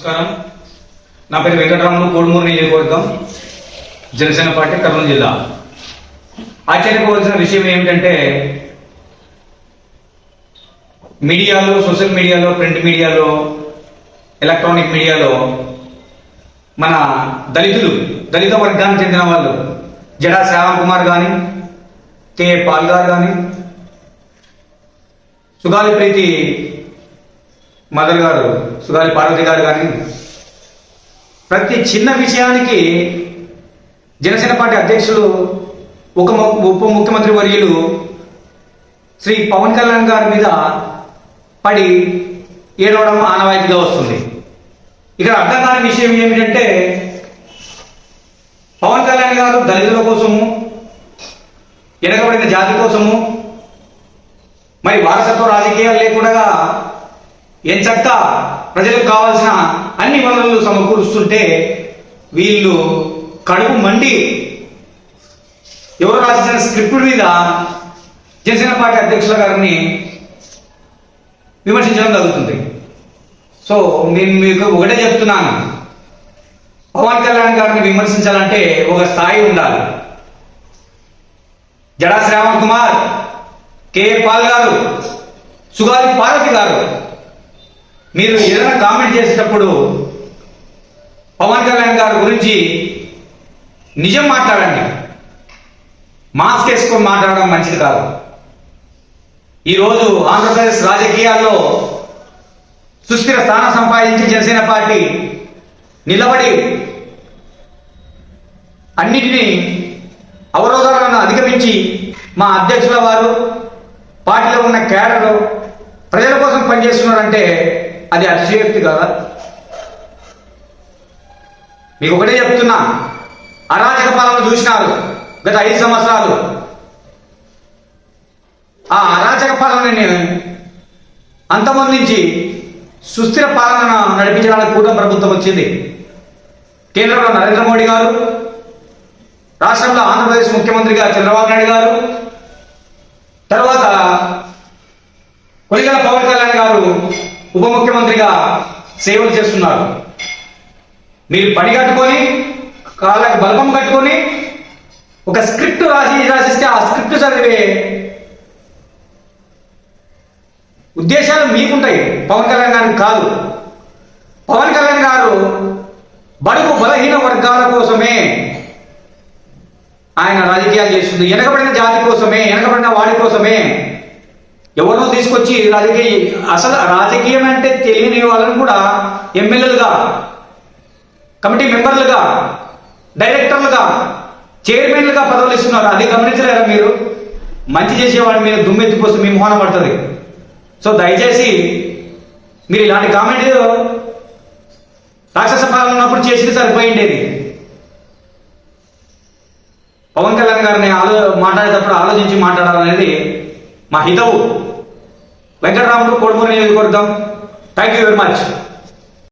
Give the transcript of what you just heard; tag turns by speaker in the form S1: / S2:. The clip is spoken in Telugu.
S1: నమస్కారం. నా పేరు వెంకటరాములు కోడుమూరు నియోజకవర్గం జనసేన పార్టీ కర్నూలు జిల్లా. ఆశ్చర్యపోవాల్సిన విషయం ఏమిటంటే మీడియాలో సోషల్ మీడియాలో ప్రింట్ మీడియాలో ఎలక్ట్రానిక్ మీడియాలో మన దళితులు దళిత వర్గానికి చెందిన వాళ్ళు జడా శ్రావణ్ కుమార్ కానీ కే పాల్గార్ కానీ సుగాలి ప్రీతి మదర్ గారు సుగాలి పార్వతి గారు కానీ ప్రతి చిన్న విషయానికి జనసేన పార్టీ అధ్యక్షులు ఒక ఉప ముఖ్యమంత్రి వర్యులు శ్రీ పవన్ కళ్యాణ్ గారి మీద పడి ఏడవడం ఆనవాయితీగా వస్తుంది. ఇక్కడ అర్థం కాని విషయం ఏమిటంటే పవన్ కళ్యాణ్ గారు దళితుల కోసము వెనకబడిన జాతి కోసము మరి వారసత్వ రాజకీయాలు లేకుండా ఎంచక్క ప్రజలకు కావాల్సిన అన్ని వనరులు సమకూరుస్తుంటే వీళ్ళు కడుపు మండి ఎవరు రాసిన స్క్రిప్ట్ మీద జనసేన పార్టీ అధ్యక్షుల గారిని విమర్శించడం జరుగుతుంది. సో నేను మీకు ఒకటే చెప్తున్నాను. పవన్ కళ్యాణ్ గారిని విమర్శించాలంటే ఒక స్థాయి ఉండాలి. జడా శ్రావణ్ కుమార్ కే పాల్ గారు సుగాలి పార్వతి గారు మీరు ఏదైనా కామెంట్ చేసేటప్పుడు పవన్ కళ్యాణ్ గారి గురించి నిజం మాట్లాడండి. మాస్క్ వేసుకొని మాట్లాడడం మంచిది కాదు. ఈరోజు ఆంధ్రప్రదేశ్ రాజకీయాల్లో సుస్థిర స్థానం సంపాదించి జనసేన పార్టీ నిలబడి అన్నిటినీ అవరోధాలను అధిగమించి మా అధ్యక్షుల వారు పార్టీలో ఉన్న క్యాడర్ ప్రజల కోసం పనిచేస్తున్నారంటే అది అతిశయోక్తి కదా? మీకు ఒకటే చెప్తున్నా. అరాచక పాలన చూసినారు గత ఐదు సంవత్సరాలు. ఆ అరాచక పాలనని అంతమొందించి సుస్థిర పాలన నడిపించడానికి కూడా ప్రభుత్వం వచ్చింది. కేంద్రంలో నరేంద్ర మోడీ గారు రాష్ట్రంలో ఆంధ్రప్రదేశ్ ముఖ్యమంత్రిగా చంద్రబాబు నాయుడు గారు తర్వాత కొలిగల పవన్ కళ్యాణ్ గారు ఉప ముఖ్యమంత్రిగా సేవలు చేస్తున్నారు. మీరు పని కట్టుకొని కాళ్ళకి బల్బం కట్టుకొని ఒక స్క్రిప్ట్ రాసి రాసిస్తే ఆ స్క్రిప్ట్ చదివే ఉద్దేశాలు మీకుంటాయి. పవన్ కళ్యాణ్ గారికి కాదు. పవన్ కళ్యాణ్ గారు బడుగు బలహీన వర్గాల కోసమే ఆయన రాజకీయాలు చేస్తుంది. వెనకబడిన జాతి కోసమే వెనకబడిన వాడి కోసమే ఎవరినో తీసుకొచ్చి రాజకీయ అసలు రాజకీయం అంటే తెలియని వాళ్ళని కూడా ఎమ్మెల్యేలుగా కమిటీ మెంబర్లుగా డైరెక్టర్లుగా చైర్మన్లుగా పదవులు ఇస్తున్నారు అది గమనించలేరా మీరు? మంచి చేసేవాడి మీద దుమ్మెత్తిపోస్తే మీ మోహన పడుతుంది. సో దయచేసి మీరు ఇలాంటి కామెంట్ రాక్షస పాలన ఉన్నప్పుడు చేసి సరిపోయిండేది. పవన్ కళ్యాణ్ గారిని ఆలో మాట్లాడేటప్పుడు ఆలోచించి మాట్లాడాలనేది మా హితవు. వెంకటరాముడు కోడుమూరి నియోజకవర్గం. Thank you very much